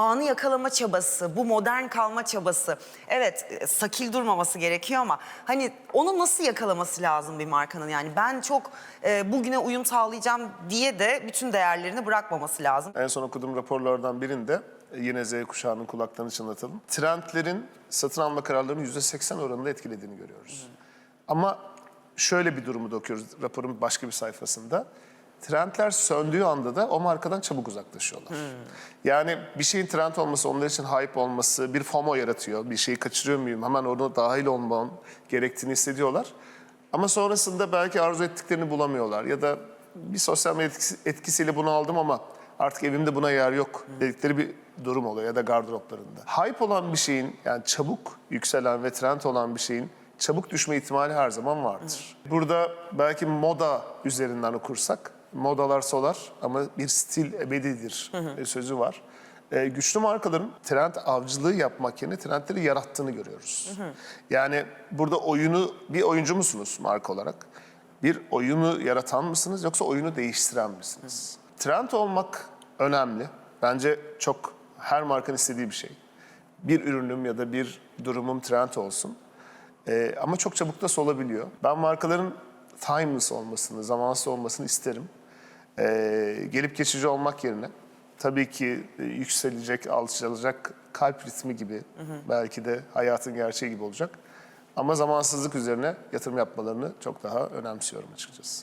anı yakalama çabası, bu modern kalma çabası. Evet e, sakil durmaması gerekiyor ama hani onu nasıl yakalaması lazım bir markanın? Yani ben çok e, bugüne uyum sağlayacağım diye de bütün değerlerini bırakmaması lazım. En son okuduğum raporlardan birinde e, yine Z kuşağının kulaklarını çınlatalım. Trendlerin satın alma kararlarını %80 oranında etkilediğini görüyoruz. Ama şöyle bir durumu da okuyoruz raporun başka bir sayfasında. Trendler söndüğü anda da o markadan çabuk uzaklaşıyorlar. Yani bir şeyin trend olması, onlar için hype olması bir FOMO yaratıyor. Bir şeyi kaçırıyor muyum? Hemen orada dahil olmam gerektiğini hissediyorlar. Ama sonrasında belki arzu ettiklerini bulamıyorlar. Ya da bir sosyal medya etkisi- etkisiyle bunu aldım ama artık evimde buna yer yok dedikleri bir durum oluyor ya da gardıroplarında. Hype olan bir şeyin yani çabuk yükselen ve trend olan bir şeyin çabuk düşme ihtimali her zaman vardır. Burada belki moda üzerinden okursak modalar solar ama bir stil ebedidir e, sözü var. E, güçlü markaların trend avcılığı yapmak yerine trendleri yarattığını görüyoruz. Yani burada oyunu bir oyuncu musunuz marka olarak? Bir oyunu yaratan mısınız yoksa oyunu değiştiren misiniz? Trend olmak önemli. Bence çok her markanın istediği bir şey. Bir ürünüm ya da bir durumum trend olsun. Ee, ama çok çabuk da solabiliyor. Ben markaların timeless olmasını, zamansız olmasını isterim. Ee, gelip geçici olmak yerine tabii ki e, yükselecek, alçalacak kalp ritmi gibi belki de hayatın gerçeği gibi olacak. Ama zamansızlık üzerine yatırım yapmalarını çok daha önemsiyorum açıkçası.